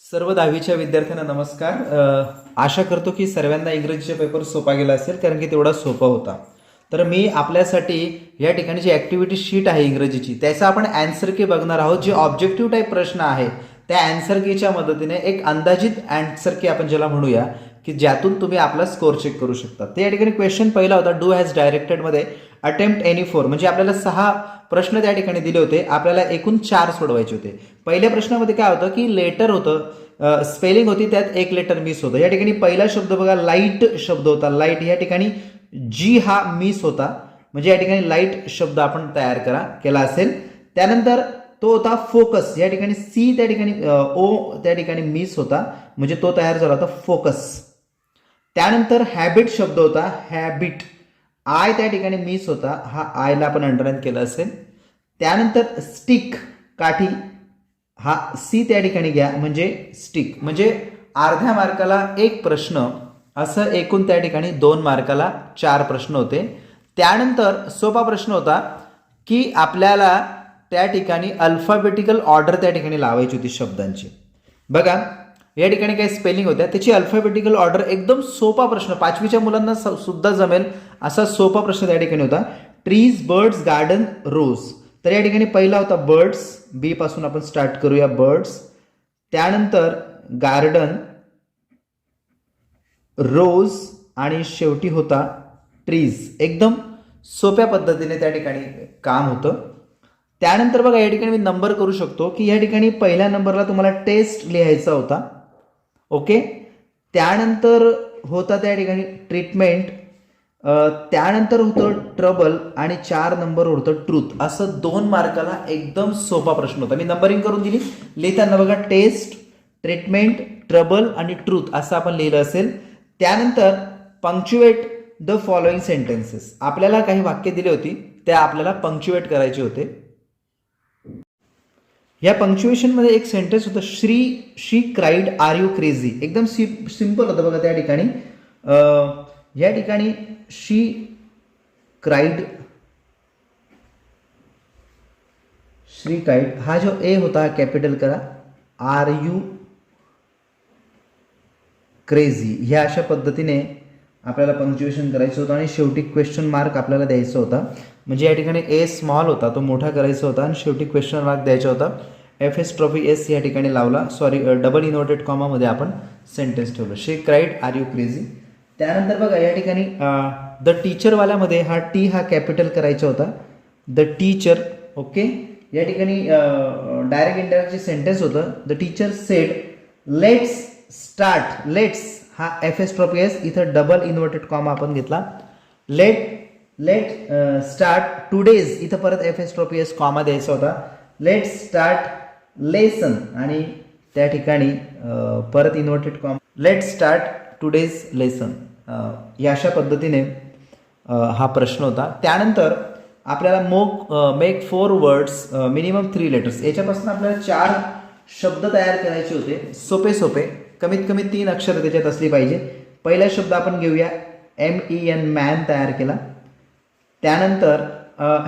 सर्व दहावीच्या विद्यार्थ्यांना नमस्कार. आशा करतो की सर्वांना इंग्रजीचा पेपर सोपा गेला असेल कारण की तेवढा सोपा होता. तर मी आपल्यासाठी या ठिकाणी जी ॲक्टिव्हिटी शीट आहे इंग्रजीची त्याचा आपण ॲन्सर की बघणार आहोत. जे ऑब्जेक्टिव्ह टाईप प्रश्न आहे त्या अँसर कीच्या मदतीने एक अंदाजित अँसर की आपण ज्याला म्हणूया की ज्यातून तुम्ही आपला स्कोर चेक करू शकता. ते या ठिकाणी क्वेश्चन पहिला होता डू हॅज डायरेक्टेडमध्ये अटेम्प्ट एनी फोर म्हणजे आपल्याला सहा प्रश्न त्या ठिकाणी दिले होते. आपल्याला एकूण चार सोडवायचे होते. पहिल्या प्रश्नामध्ये काय होतं की लेटर होतं स्पेलिंग होती त्यात एक लेटर मिस होतं. या ठिकाणी पहिला शब्द बघा लाइट शब्द होता. लाइट या ठिकाणी जी हा मिस होता. म्हणजे या ठिकाणी लाइट शब्द आपण तयार करा केला असेल. त्यानंतर तो होता फोकस या ठिकाणी सी त्या ठिकाणी ओ त्या ठिकाणी मिस होता. म्हणजे तो तयार झाला होता फोकस त्यानंतर हॅबिट शब्द होता हॅबिट आय त्या ठिकाणी मिस होता. हा आयला आपण अंडरलाईन केला असेल. त्यानंतर स्टिक काठी. हा सी त्या ठिकाणी घ्या. म्हणजे स्टिक म्हणजे अर्ध्या मार्काला एक प्रश्न असं एकूण त्या ठिकाणी दोन मार्काला चार प्रश्न होते. त्यानंतर सोपा प्रश्न होता की आपल्याला त्या ठिकाणी अल्फाबेटिकल ऑर्डर त्या ठिकाणी लावायची होती शब्दांची. बघा या ठिकाणी काही स्पेलिंग होत्या. त्याची अल्फाबेटिकल ऑर्डर एकदम सोपा प्रश्न. पाचवीच्या मुलांना सुद्धा जमेल असा सोपा प्रश्न त्या ठिकाणी होता. ट्रीज बर्ड्स गार्डन रोज तर या ठिकाणी पहिला होता बर्ड्स बी पासून आपण स्टार्ट करूया बर्ड्स त्यानंतर गार्डन रोज आणि शेवटी होता ट्रीज एकदम सोप्या पद्धतीने त्या ठिकाणी काम होतं. त्यानंतर बघा या ठिकाणी मी नंबर करू शकतो की या ठिकाणी पहिल्या नंबरला तुम्हाला टेस्ट लिहायचा होता. ओके? त्यानंतर होता त्या ठिकाणी ट्रीटमेंट त्यानंतर होतं ट्रबल आणि चार नंबर होतं ट्रूथ असं दोन मार्काला एकदम सोपा प्रश्न होता. मी नंबरिंग करून दिली. लिहिताना बघा टेस्ट ट्रीटमेंट ट्रबल आणि ट्रूथ असं आपण लिहिलं असेल. त्यानंतर पंक्च्युएट द फॉलोइंग सेंटेन्सेस आपल्याला काही वाक्य दिली होती त्या आपल्याला पंक्च्युएट करायचे होते. या पंक्च्युएशनमध्ये एक सेंटेन्स होतं she she cried are you crazy एकदम सि सिंपल होतं बघा त्या ठिकाणी. या ठिकाणी शी क्राईड श्री क्राईड हा जो ए होता कॅपिटल करा. आर यू क्रेझी ह्या अशा पद्धतीने आपल्याला पंक्च्युएशन करायचं होतं आणि शेवटी क्वेश्चन मार्क आपल्याला द्यायचा होता. म्हणजे या ठिकाणी ए स्मॉल होता तो मोठा करायचा होता आणि शेवटी क्वेश्चन मार्क द्यायचा होता. एफ एस ट्रॉफी एस या ठिकाणी लावला. सॉरी डबल इनोटेड कॉमामध्ये आपण सेंटेन्स ठेवलं. She cried are you crazy त्यानंतर बघा या ठिकाणी द टीचरवाल्यामध्ये हा टी हा कॅपिटल करायचा होता. द टीचर ओके या ठिकाणी डायरेक्ट इंडायरेक्टचे सेंटेन्स होतं the teacher said let's start let's हा एफ एस ट्रॉपी एस इथं डबल इन्व्हर्टेड कॉम आपण घेतला. लेट लेट स्टार्ट टुडेज इथं परत apostrophe S comma द्यायचा होता. लेट स्टार्ट लेसन आणि त्या ठिकाणी uh, परत inverted comma let start today's lesson या अशा पद्धतीने uh, हा प्रश्न होता. त्यानंतर आपल्याला mock make four words minimum three letters याच्यापासून आपल्याला चार शब्द तयार करायचे होते. सोपे सोपे. कमीत कमी तीन अक्षरं त्याच्यात असली पाहिजे. पहिला शब्द आपण घेऊया. एम ई एन मॅन तयार केला. त्यानंतर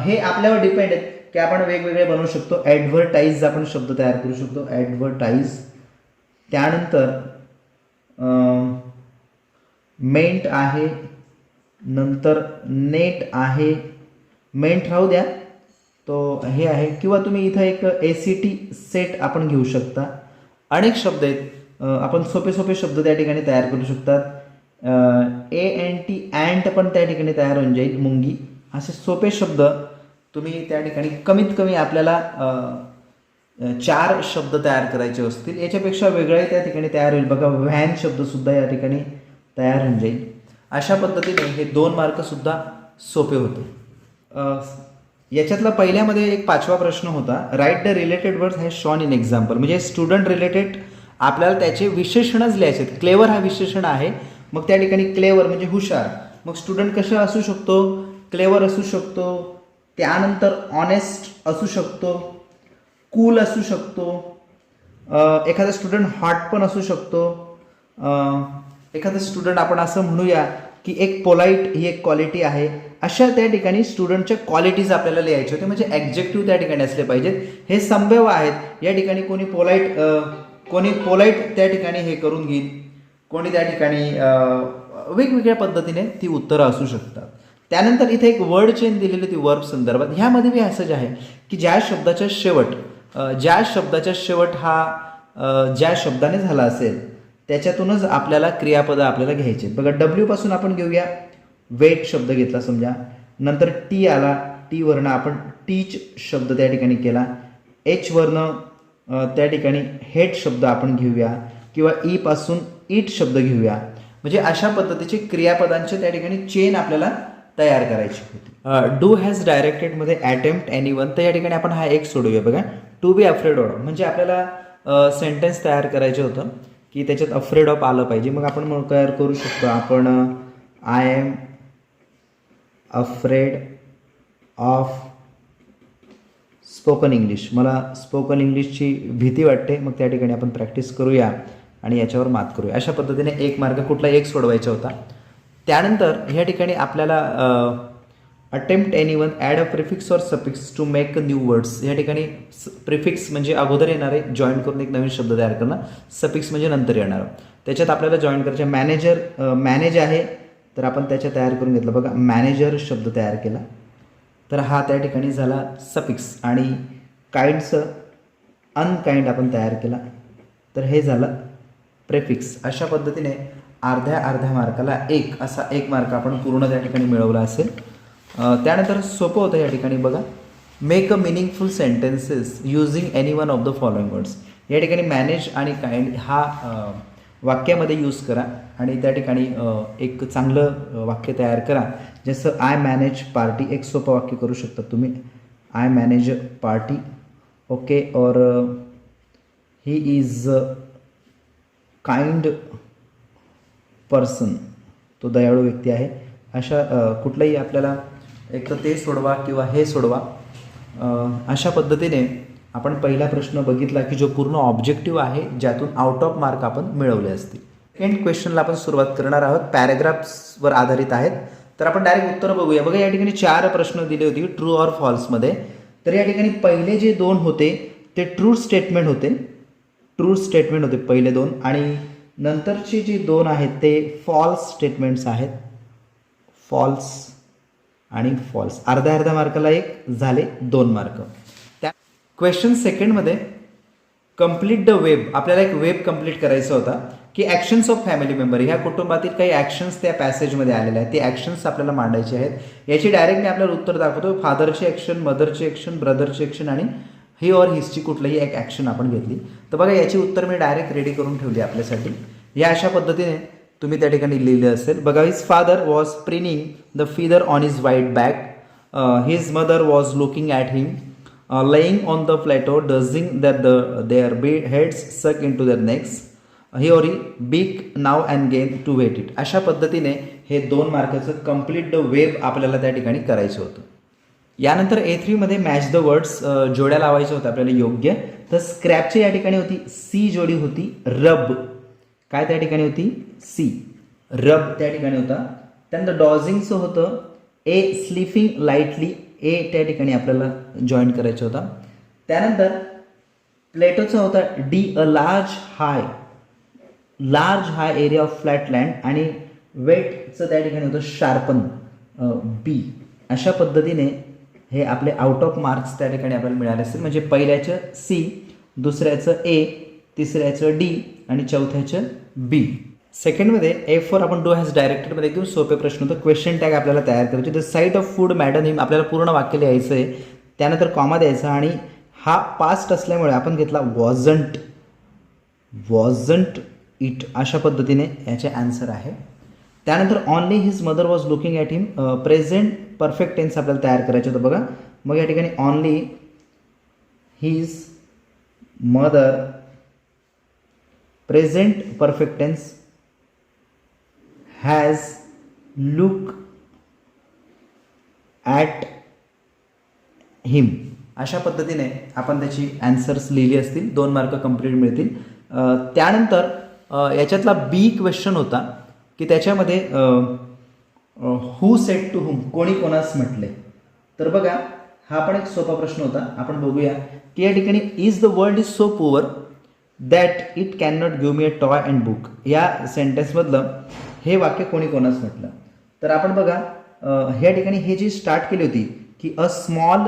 हे आपल्यावर डिपेंड आहे की आपण वेगवेगळे बनवू शकतो. ॲडव्हर्टाईज आपण शब्द तयार करू शकतो. ॲडव्हर्टाईज त्यानंतर मेंट आहे. नंतर नेट आहे. मेंट राहू द्या. तो हे आहे. किंवा तुम्ही इथं एक ए सी टी सेट आपण घेऊ शकता. अनेक शब्द आहेत. आपण सोपे सोपे शब्द त्या ठिकाणी तयार करू शकतात. ए एन टी अँट पण त्या ठिकाणी तयार होऊन जाईल. मुंगी. असे सोपे शब्द तुम्ही त्या ठिकाणी कमीत कमी आपल्याला चार शब्द तयार करायचे असतील. याच्यापेक्षा वेगळे त्या ठिकाणी तयार होईल. बघा व्हॅन शब्दसुद्धा या ठिकाणी तयार होऊन जाईल. अशा पद्धतीने हे दोन मार्कसुद्धा सोपे होते. याच्यातला पहिल्यामध्ये एक पाचवा प्रश्न होता. Write the related words as shown in example म्हणजे स्टुडंट रिलेटेड आपल्याला त्याचे विशेषणच लिहायचे आहेत. क्लेवर हा विशेषण आहे. मग त्या ठिकाणी क्लेवर म्हणजे हुशार. मग स्टुडंट कसा असू शकतो? क्लेवर असू शकतो त्यानंतर ऑनेस्ट असू शकतो कूल असू शकतो एखादा स्टुडंट हॉट पण असू शकतो. एखादा स्टुडंट आपण असं म्हणूया की एक पोलाईट ही एक क्वालिटी आहे. अशा त्या ठिकाणी स्टुडंटच्या क्वालिटीज आपल्याला लिहायचे होते म्हणजे ॲक्जेक्टिव्ह त्या ठिकाणी असले पाहिजेत. हे संभव आहेत. या ठिकाणी कोणी पोलाईट कोणी पोलाईट त्या ठिकाणी हे करून घेईल. कोणी त्या ठिकाणी वेगवेगळ्या पद्धतीने ती उत्तरं असू शकतात. त्यानंतर इथे एक वर्ड चेन दिलेली होती वर्ब संदर्भात. ह्यामध्ये बी असं जे आहे की ज्या शब्दाच्या शेवट ज्या शब्दाच्या शेवट हा ज्या शब्दाने झाला असेल त्याच्यातूनच आपल्याला क्रियापदं आपल्याला घ्यायचे. बघा डब्ल्यू पासून आपण घेऊया. वेट शब्द घेतला समजा. नंतर टी आला. टीवरनं आपण टीच शब्द त्या ठिकाणी केला. एचवरनं त्या ठिकाणी हेट शब्द आपण घेऊया. किंवा ई पासून इट शब्द घेऊया. म्हणजे अशा पद्धतीचे क्रियापदांचे त्या ठिकाणी चेन आपल्याला तयार करायची होती. डू हॅज डायरेक्टेडमध्ये अटेम्प्ट एनी वन तर या ठिकाणी आपण हा एक सोडूया बघा टू बी अफ्रेड ऑफ म्हणजे आपल्याला सेंटेन्स तयार करायचं होतं की त्याच्यात अफ्रेड ऑफ आलं पाहिजे. मग आपण तयार करू शकतो. आपण I am afraid of spoken English मला स्पोकन इंग्लिशची भीती वाटते. मग त्या ठिकाणी आपण प्रॅक्टिस करूया आणि याच्यावर मात करूया. अशा पद्धतीने एक मार्ग कुठला एक सोडवायचा होता. त्यानंतर ह्या ठिकाणी आपल्याला attempt any one add a prefix or suffix to make new words या ठिकाणी प्रिफिक्स म्हणजे अगोदर येणारे जॉईन करून एक नवीन शब्द तयार करणं. सफिक्स म्हणजे नंतर येणार. त्याच्यात आपल्याला जॉईन करायचे मॅनेजर मॅनेज आहे तर आपण त्याच्या तयार करून घेतलं. बघा मॅनेजर शब्द तयार केला. तर हा त्या ठिकाणी झाला सफिक्स आणि काइंडचं अनकाइंड आपण तयार केला. तर हे झालं प्रेफिक्स अशा पद्धतीने अर्ध्या अर्ध्या मार्काला एक असा एक मार्क आपण पूर्ण त्या ठिकाणी मिळवला असेल. त्यानंतर सोपं होतं या ठिकाणी बघा. Make a meaningful sentences using any one of the following words या ठिकाणी मॅनेज आणि काइंड हा वाक्यामध्ये यूज करा आणि त्या ठिकाणी एक चांगलं वाक्य तयार करा. जसं आय मॅनेज पार्टी एक सोपं वाक्य करू शकता तुम्ही. आय मॅनेज पार्टी ओके और ही इज काइंड पर्सन तो दयाळू व्यक्ती आहे. अशा कुठलंही आपल्याला एक तर ते सोडवा किंवा हे सोडवा. अशा पद्धतीने आपण पहिला प्रश्न बघितला की जो पूर्ण ऑब्जेक्टिव्ह आहे ज्यातून आउट ऑफ मार्क आपण मिळवले असतील. एंड क्वेश्चनला आपण सुरुवात करणार आहोत. पॅरेग्राफ्सवर आधारित आहेत. तर आपण डायरेक्ट उत्तर बघूया. बघा या ठिकाणी चार प्रश्न दिले होते ट्रू ऑर फॉल्समध्ये तर या ठिकाणी पहिले जे दोन होते ते ट्रू स्टेटमेंट होते. ट्रू स्टेटमेंट होते पहिले दोन. आणि नंतरची जी दोन आहेत ते फॉल्स स्टेटमेंट्स आहेत. फॉल्स आणि फॉल्स अर्ध्या अर्ध्या मार्काला एक झाले दोन मार्क. त्या क्वेश्चन सेकंडमध्ये कंप्लीट द वेब आपल्याला एक वेब कंप्लीट करायचा होता की ॲक्शन्स ऑफ फॅमिली मेंबर ह्या कुटुंबातील काही ॲक्शन्स त्या पॅसेजमध्ये आलेल्या आहेत. ते ॲक्शन्स आपल्याला मांडायचे आहेत. याची डायरेक्ट मी आपल्याला उत्तर दाखवतो. फादरची ॲक्शन मदरची ॲक्शन ब्रदरची ॲक्शन आणि ही ऑर हिस्ची कुठलंही एक ॲक्शन आपण घेतली. तर बघा याची उत्तर मी डायरेक्ट रेडी करून ठेवली आपल्यासाठी. या अशा पद्धतीने तुम्ही त्या ठिकाणी लिहिले असेल. बघा his father was preening the feather on his white back his mother was looking at him laying on the plateau dozing that the there be heads suck in to necks. he he he beak now and gain to wet it अशा पद्धतीने हे दोन मार्काचं complete the web आपल्याला त्या ठिकाणी करायचं होतं. यानंतर ए थ्रीमध्ये मॅच द वर्ड्स जोड्या लावायच्या होत्या आपल्याला योग्य. तर स्क्रॅपची या ठिकाणी होती सी जोडी होती रब. काय त्या ठिकाणी होती? सी रब त्या ठिकाणी होता. त्यानंतर डॉझिंगचं होतं. ए स्लिफिंग लाईटली ए त्या ठिकाणी आपल्याला जॉईन करायचा होता. त्यानंतर प्लेटोचा होता D a large high large high area of flat land आणि वेटचं त्या ठिकाणी होतं शार्पन बी अशा पद्धतीने हे आपले आउट ऑफ मार्क्स त्या ठिकाणी आपल्याला मिळाले असतील. म्हणजे पहिल्याचं सी दुसऱ्याचं ए तिसऱ्याचं डी आणि चौथ्याचं बी सेकंडमध्ये एफ फोर आपण डू हॅज डायरेक्टेडमध्ये एकदम सोपे प्रश्न होतो. क्वेश्चन टॅग आपल्याला तयार करायचे. The sight of food made him him आपल्याला पूर्ण वाक्य लिहायचं आहे त्यानंतर कॉमा द्यायचा आणि हा पास्ट असल्यामुळे आपण घेतला वॉझंट वॉझंट इट अशा पद्धतीने याचे आन्सर आहे. त्यानंतर only his mother was looking at him present perfect tense आपल्याला तयार करायचं होतं बघा. मग या ठिकाणी only his mother present perfect tense has look at him अशा पद्धतीने आपण त्याची ॲन्सर्स लिहिली असतील दोन मार्क कंप्लीट मिळतील. त्यानंतर याच्यातला बी क्वेश्चन होता. की त्याच्यामध्ये हू सेट टू हुम कोणी कोणास म्हटले तर बघा हा पण एक सोपा प्रश्न होता आपण बघूया. की या ठिकाणी is the world is so poor that it can not give me a toy and book या सेंटेन्समधलं हे वाक्य कोणी कोणास म्हटलं. तर आपण बघा ह्या ठिकाणी हे जी स्टार्ट केली होती की a small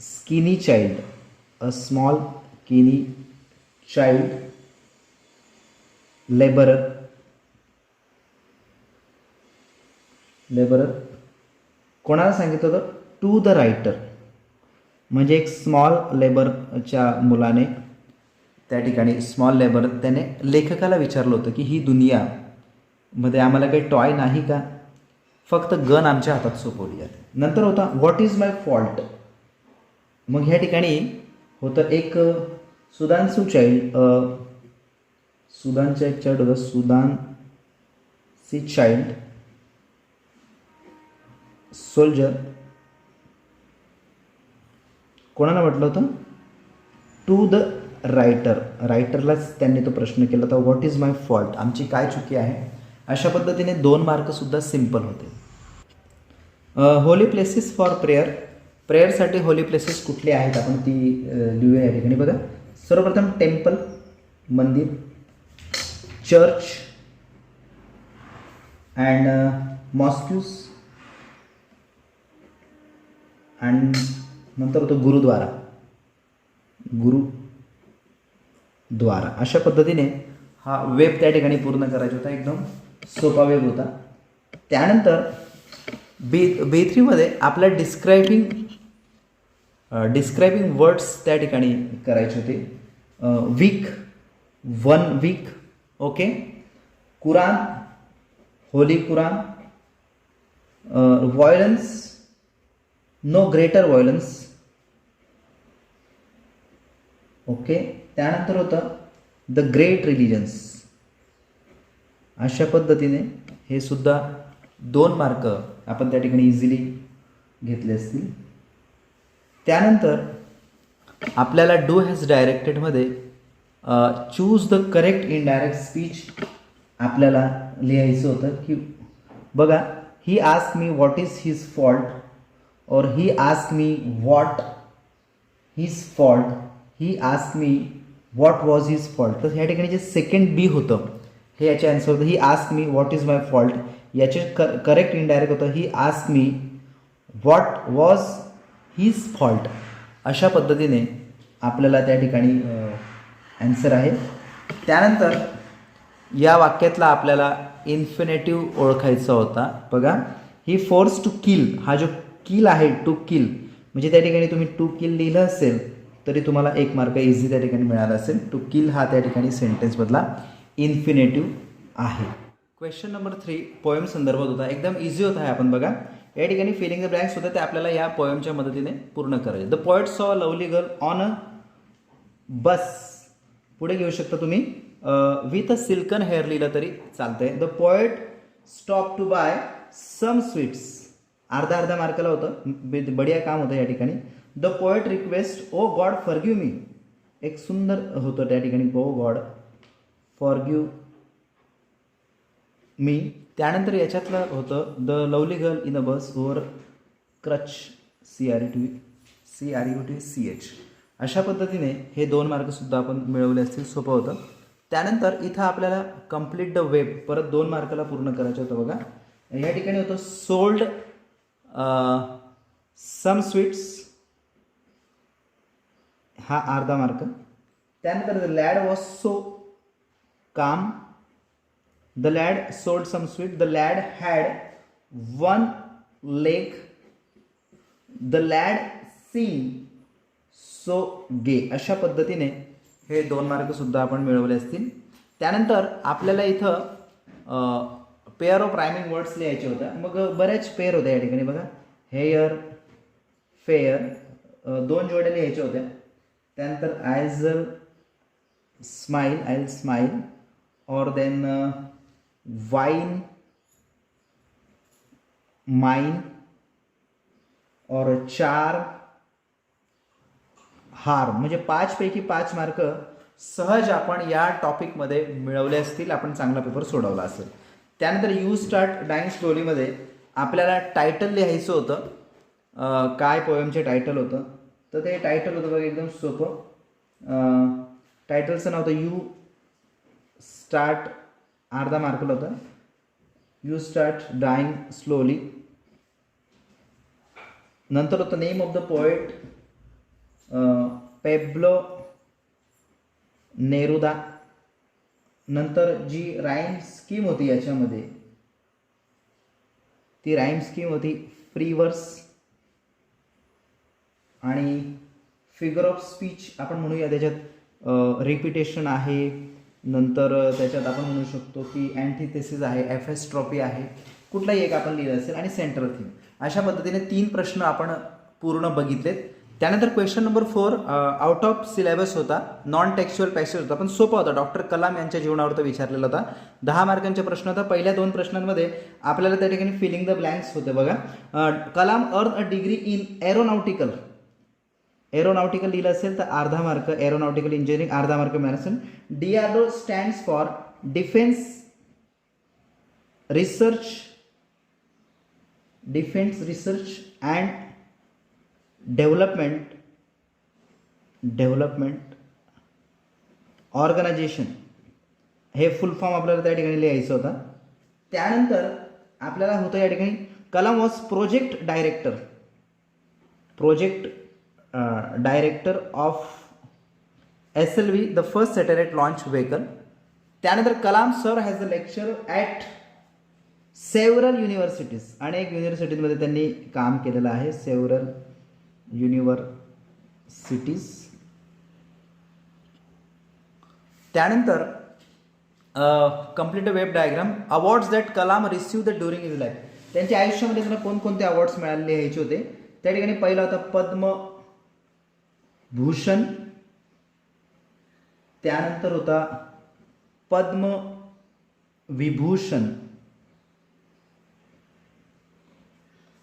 skinny child a small skinny child labourer labourer कोणाला सांगितलं होतं? टू द रायटर म्हणजे एक स्मॉल लेबरच्या मुलाने त्या ठिकाणी स्मॉल लेबर त्याने लेखकाला विचारलं होतं की ही दुनिया मध्ये आम्हाला काही टॉय नाही का? फक्त गन आमच्या हातात सोपवली जाते नंतर होता व्हॉट इज माय फॉल्ट मग ह्या ठिकाणी होतं एक अ, सुदानसू चाइल्ड सुदानचा एक चार्ट होता सुदान सी चाइल्ड सोल्जर. कोणाला म्हटलं होतं? टू द रायटर रायटरलाच त्यांनी तो प्रश्न केला होता व्हॉट इज माय फॉल्ट आमची काय चुकी आहे? अशा पद्धतीने दोन मार्कसुद्धा सिंपल होते. होली प्लेसेस फॉर प्रेयर प्रेयरसाठी होली प्लेसेस कुठले आहेत? आपण ती लिहूया या ठिकाणी. बघा. सर्वप्रथम टेम्पल मंदिर चर्च अँड मॉस्क्यूज अँड नंतर होतो गुरुद्वारा. गुरुद्वारा. अशा पद्धतीने हा वेब त्या ठिकाणी पूर्ण करायचा होता. एकदम सोपा वेब होता. त्यानंतर बी बी थ्रीमध्ये आपल्या डिस्क्रायबिंग डिस्क्रायबिंग वर्ड्स त्या ठिकाणी करायचे होते. Week one week okay? Quran holy Quran violence no greater violence okay? त्यानंतर होतं द ग्रेट रिलिजन्स अशा पद्धतीने हे सुद्धा दोन मार्क आपण त्या ठिकाणी इझिली घेतले असतील. त्यानंतर आपल्याला do has डायरेक्टेडमध्ये choose the correct indirect speech आपल्याला लिहायचं होतं की बघा he ask me what is his fault or he ask me what his fault he ask me what was his fault तर ह्या ठिकाणी जे सेकंड बी होतं हे याचे आन्सर होतं. He ask me what is my fault याचे क करेक्ट इनडायरेक्ट होतं. He ask me what was his fault अशा पद्धतीने आपल्याला त्या ठिकाणी ॲन्सर आहे. त्यानंतर या वाक्यातला आपल्याला इन्फिनेटिव्ह ओळखायचा होता. बघा ही फोर्स टू किल हा जो किल आहे टू किल म्हणजे त्या ठिकाणी तुम्ही टू किल लिहिलं असेल तरी तुम्हाला एक मार्क इझी त्या ठिकाणी मिळाला असेल. टू किल हा त्या ठिकाणी सेंटेन्समधला इन्फिनेटिव्ह आहे. क्वेश्चन नंबर थ्री पोएम संदर्भात होता. एकदम इझी होता आहे आपण बघा. या ठिकाणी फिलिंग द ब्लँक्स होतं ते आपल्याला या पोएमच्या मदतीने पूर्ण करायचे. The poet saw lovely girl on a bus पुढे घेऊ शकता तुम्ही. विथ अ सिल्कन हेअर लिहिलं तरी चालतंय. The poet stop to buy some sweets अर्धा अर्धा मार्काला होतं. बे- बढिया काम होतं या ठिकाणी. The poet request O God forgive me एक सुंदर होतं त्या ठिकाणी. ओ गॉड फॉरग्यू मी त्यानंतर याच्यातलं होतं the lovely girl in a bus over crutch C R E T C R U T C H अशा पद्धतीने हे दोन मार्कसुद्धा आपण मिळवले असतील सोपं होतं. त्यानंतर इथं आपल्याला कंप्लीट द वेब परत दोन मार्काला पूर्ण करायचं होतं बघा. या ठिकाणी होतं सोल्ड सम स्वीट्स हा अर्धा मार्क. त्यानंतर the lad was so calm the lad sold some sweet the lad had one leg the lad seen so gay अशा पद्धतीने हे दोन मार्कसुद्धा आपण मिळवले असतील. त्यानंतर आपल्याला इथं पेअर ऑफ रायमिंग वर्ड्स लिहायचे होत्या मग बऱ्याच पेअर होत्या या ठिकाणी बघा. हेअर फेअर दोन जोड्या लिहायच्या होत्या. त्यानंतर eyes smile I smile or then wine mine or चार हार म्हणजे पाचपैकी पाच मार्क सहज आपण या टॉपिकमध्ये मिळवले असतील आपण चांगला पेपर सोडवला असेल. त्यानंतर यू स्टार्ट डाईंग स्टोरीमध्ये आपल्याला टायटल लिहायचं होतं. काय पोएमचे टायटल होतं? तर ते टायटल होतं बघा एकदम सोपं. टायटलचं नाव होतं यू स्टार्ट अर्धा मार्कला होतं. यू स्टार्ट डाईंग स्लोली नंतर होतं name of the poet Pablo Neruda नंतर जी राईम स्कीम होती याच्यामध्ये. ती राईम स्कीम होती फ्रीवर्स आणि फिगर ऑफ स्पीच आपण म्हणूया त्याच्यात रिपिटेशन आहे. नंतर त्याच्यात आपण म्हणू शकतो की अँटीथेसिस आहे एफ एस ट्रॉफी आहे. कुठलाही एक आपण लिहिलं असेल आणि सेंट्रल थीम अशा पद्धतीने तीन प्रश्न आपण पूर्ण बघितलेत. त्यानंतर question number four out of syllabus होता नॉन टेक्स्च्युअल पॅसेज होता. पण सोपा होता. डॉक्टर कलाम यांच्या जीवनावर तो विचारलेला होता. दहा मार्कांचे प्रश्न होता. पहिल्या दोन प्रश्नांमध्ये आपल्याला त्या ठिकाणी फिलिंग द ब्लँक्स होते बघा. Kalam earn a degree in aeronautical aeronautical लिहिलं असेल तर अर्धा मार्क. एरोनॉटिकल इंजिनिअरिंग अर्धा मार्क मिळाला असेल. D R O stands for defence research defence research and development development organisation हे फुल फॉर्म आपल्याला त्या ठिकाणी लिहायचं होतं. त्यानंतर आपल्याला होतं या ठिकाणी Kalam was project director. Project director of S L V the first satellite launch vehicle त्यानंतर Kalam sir has a lecture at several universities अनेक युनिव्हर्सिटीजमध्ये त्यांनी काम केलेलं आहे. Several universities. त्यानंतर complete a web diagram awards that Kalam receive the during his life त्यांच्या आयुष्यामध्ये त्यांना कोणकोणते अवॉर्ड्स मिळाले यायचे होते? त्या ठिकाणी पहिला होता पद्म भूषण त्यानंतर होता पद्म विभूषण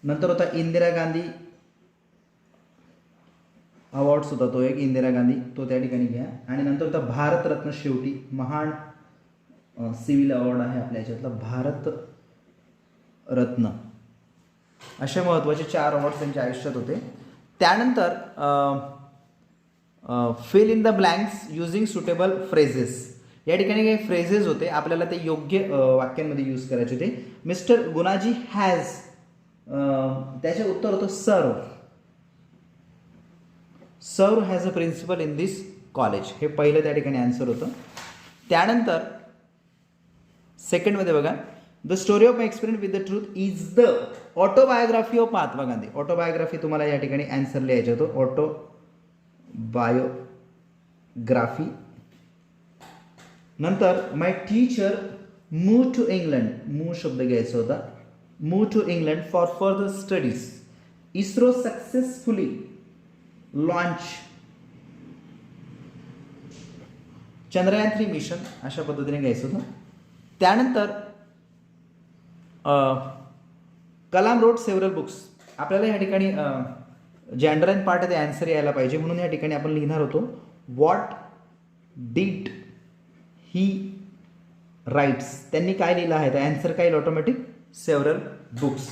नंतर होता इंदिरा गांधी अवॉर्ड्स होता तो एक इंदिरा गांधी तो त्या ठिकाणी घ्या. आणि नंतर होता भारतरत्न शेवटी महान सिव्हिल अवॉर्ड आहे आपल्या याच्यातला भारत रत्न असे महत्त्वाचे चार अवॉर्ड्स त्यांच्या आयुष्यात होते. त्यानंतर fill in the blanks using suitable phrases या ठिकाणी काही फ्रेझेस होते. आपल्याला ते योग्य वाक्यांमध्ये यूज करायचे होते. मिस्टर गुणाजी हॅज त्याचे उत्तर होतं सर्व सर्व has a principal in this college हे पहिलं त्या ठिकाणी आन्सर होतं. त्यानंतर सेकंडमध्ये बघा. The story of experience with the truth is the autobiography of Mahatma Gandhi autobiography तुम्हाला या ठिकाणी ॲन्सर लिहायचं होतं. ऑटो बायोग्राफी नंतर my teacher move to England move शब्द घ्यायचा होता. Move to England for further studies ISRO successfully launch Chandrayaan three mission अशा पद्धतीने घ्यायचं होतं. त्यानंतर कलाम रोड सेव्हरल बुक्स आपल्याला या ठिकाणी अ, जे अंडरलाईन पार्ट आहे ते ॲन्सर यायला पाहिजे. म्हणून या ठिकाणी आपण लिहिणार होतो वॉट डीट ही राईट्स त्यांनी काय लिहिलं आहे? तर आन्सर काय येईल? ऑटोमॅटिक सेव्हरल बुक्स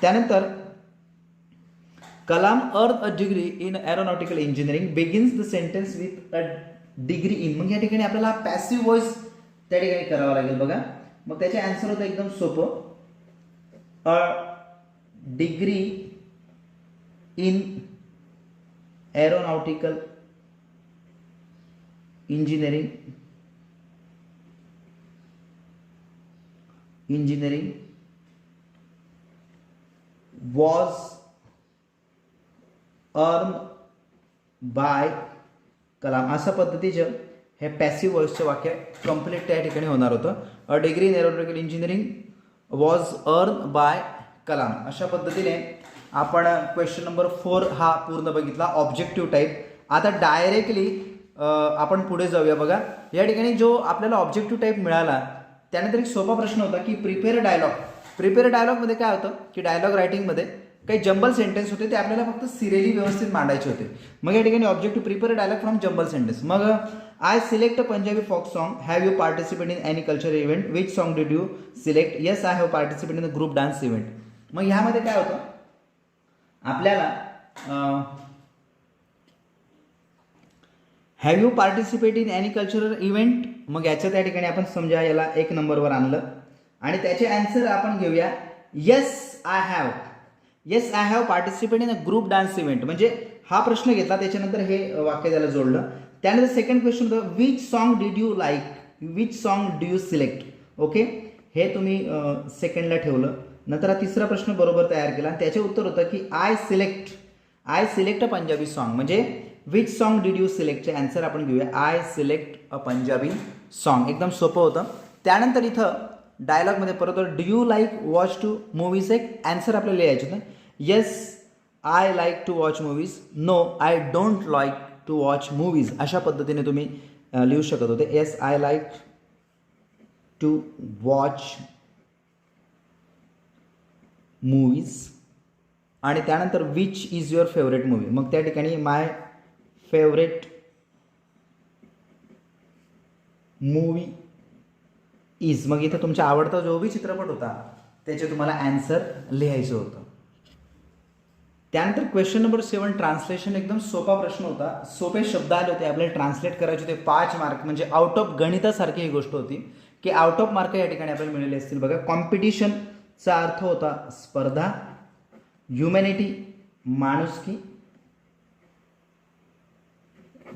त्यानंतर Kalam earned a degree in aeronautical engineering begins the sentence with a degree in. मग या ठिकाणी आपल्याला पॅसिव्ह व्हॉइस त्या ठिकाणी करावा लागेल बघा. मग त्याचे आन्सर होतं एकदम सोपं. A degree in aeronautical engineering engineering was earn by Kalam. अशा पद्धतीचं हे पॅसिव्ह व्हॉइसचं वाक्य कंप्लीट त्या ठिकाणी होणार होतं. A degree in aeronautical engineering was earn by Kalam. अशा पद्धतीने आपण क्वेश्चन नंबर फोर हा पूर्ण बघितला ऑब्जेक्टिव्ह टाईप आता डायरेक्टली आपण पुढे जाऊया बघा. या ठिकाणी जो आपल्याला ऑब्जेक्टिव्ह टाईप मिळाला त्यानंतर एक सोपा प्रश्न होता की प्रिपेअर डायलॉग प्रिपेअर डायलॉगमध्ये काय होतं? की डायलॉग रायटिंगमध्ये काही जंबल सेंटेन्स होते ते आपल्याला फक्त सिरेली व्यवस्थित मांडायचे होते. मग या ठिकाणी objective prepare dialogue from jumble sentence मग I select a Punjabi folk song have you participate in any culture event which song did you select yes I have participate in the group dance event मग ह्यामध्ये काय होतं? आपल्याला have you participate in any cultural event मग याचं त्या ठिकाणी आपण समजा याला एक नंबरवर आणलं. आणि त्याचे अँसर आपण घेऊया. Yes I have yes I have participate in a group dance event म्हणजे हा प्रश्न घेतला त्याच्यानंतर हे वाक्य त्याला जोडलं. त्यानंतर सेकंड क्वेश्चन होतं which song did you like which song do you select okay हे तुम्ही सेकंडला ठेवलं. नंतर हा तिसरा प्रश्न बरोबर तयार केला. त्याचे उत्तर होतं की I select I select a Punjabi song म्हणजे विच सॉन्ग डीड यू सिलेक्टचे ॲन्सर आपण घेऊया. I select a Punjabi song एकदम सोपं होतं. त्यानंतर इथं डायलॉगमध्ये परत do you like watch to movies एक ॲन्सर आपल्याला लिहायचे होतं. Yes I like to watch movies no I don't like to watch movies अशा पद्धतीने तुम्ही लिहू शकत होते. Yes I like to watch movies आणि त्यानंतर which is your favourite movie मग त्या ठिकाणी माय फेवरेट मूवी इज मग इथं तुमचा आवडता जो बी चित्रपट होता त्याचे तुम्हाला अँसर लिहायचं होतं. त्यानंतर क्वेश्चन नंबर सेवन ट्रान्सलेशन एकदम सोपा प्रश्न होता. सोपे शब्द आले होते आपल्याला ट्रान्सलेट करायचे होते पाच मार्क म्हणजे आउट ऑफ गणितासारखी ही गोष्ट होती की आउट ऑफ मार्क या ठिकाणी आपल्याला मिळाले असतील. बघा कॉम्पिटिशनचा अर्थ होता स्पर्धा ह्युमॅनिटी माणुसकी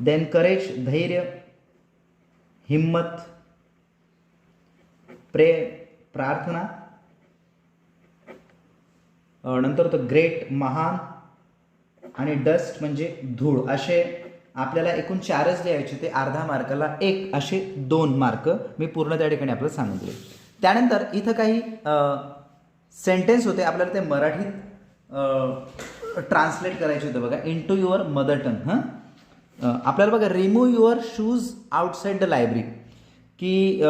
देन करेज धैर्य हिम्मत प्रे प्रार्थना नंतर होतं ग्रेट महान आणि डस्ट म्हणजे धूळ. असे आपल्याला एकूण चारच लिहायचे ते अर्धा मार्काला एक असे दोन मार्क. मी पूर्ण त्या ठिकाणी आपल्याला सांगून दिले. त्यानंतर इथं काही सेंटेन्स होते. आपल्याला ते मराठीत ट्रान्सलेट करायचे होते बघा. Into your mother tongue हां आपल्याला बघा remove your shoes outside the library की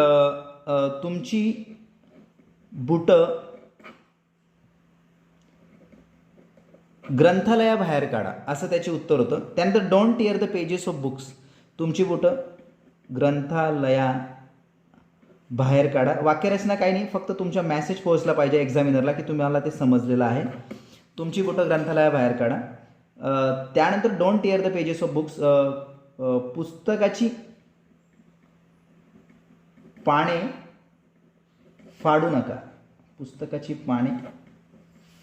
तुमची बुटं ग्रंथालयाबाहेर काढा असं त्याचे उत्तर होतं. त्यानंतर don't tear the pages of books तुमची बुटं ग्रंथालया बाहेर काढा. वाक्यरचना काही नाही फक्त तुमच्या मेसेज पोहोचला पाहिजे एक्झामिनरला की तुम्हाला ते समजलेलं आहे. तुमची बुटं ग्रंथालयाबाहेर काढा. त्यानंतर don't tear the pages of books पुस्तकाची पाने फाडू नका. पुस्तकाची पाने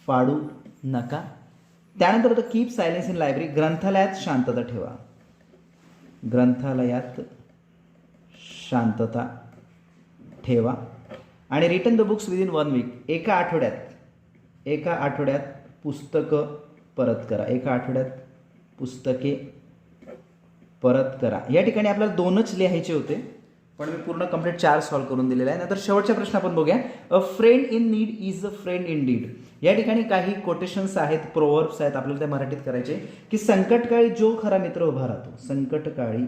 फाडू नका. त्यानंतर होतं कीप सायलेन्स इन लायब्ररी ग्रंथालयात शांतता ठेवा. ग्रंथालयात शांतता ठेवा. आणि return the books within one week एका आठवड्यात एका आठवड्यात पुस्तकं परत करा. एका आठवड्यात पुस्तके परत करा. या ठिकाणी आपल्याला दोनच लिहायचे होते. पण मी पूर्ण कंप्लीट चार सॉल्व्ह करून दिलेला आहे. नंतर शेवटचा प्रश्न आपण बघूया. A friend in need is a friend in deed या ठिकाणी काही कोटेशन्स आहेत प्रोवर्ब्स आहेत आपल्याला ते मराठीत करायचे. की संकटकाळी जो खरा मित्र उभा राहतो. संकटकाळी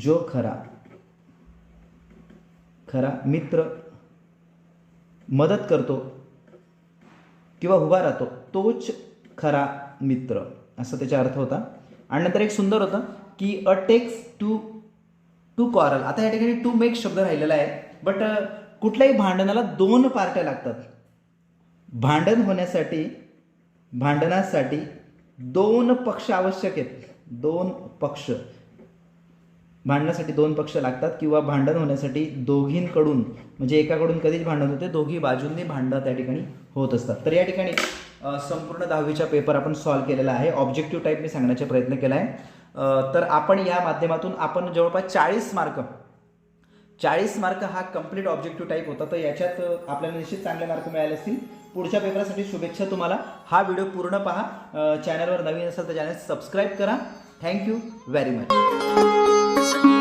जो खरा खरा मित्र मदत करतो किंवा उभा राहतो तोच खरा मित्र. असा त्याचा अर्थ होता. आणि नंतर एक सुंदर होतं की a takes two to quarrel आता या ठिकाणी टू मेक शब्द राहिलेला आहे बट uh, कुठल्याही भांडणाला दोन पार्ट्या लागतात. भांडण होण्यासाठी भांडणासाठी दोन पक्ष आवश्यक आहेत. दोन पक्ष. भांडण्यासाठी दोन पक्ष लागतात किंवा भांडण होण्यासाठी दोघींकडून म्हणजे एकाकडून कधीच भांडण होते दोघी बाजूंनी भांडणं त्या ठिकाणी होत असतात. तर या ठिकाणी संपूर्ण दहावीचा पेपर आपण सॉल्व्ह केलेला आहे. ऑब्जेक्टिव्ह टाईप मी सांगण्याचा प्रयत्न केला आहे तर आपण या माध्यमातून आपण जवळपास चाळीस मार्क चाळीस मार्क हा कंप्लीट ऑब्जेक्टिव्ह टाईप होता. तर याच्यात आपल्याला निश्चित चांगले मार्क मिळाले असतील. पुढच्या पेपरसाठी शुभेच्छा तुम्हाला. हा व्हिडिओ पूर्ण पहा. चॅनलवर नवीन असेल तर चॅनल सबस्क्राईब करा. Thank you very much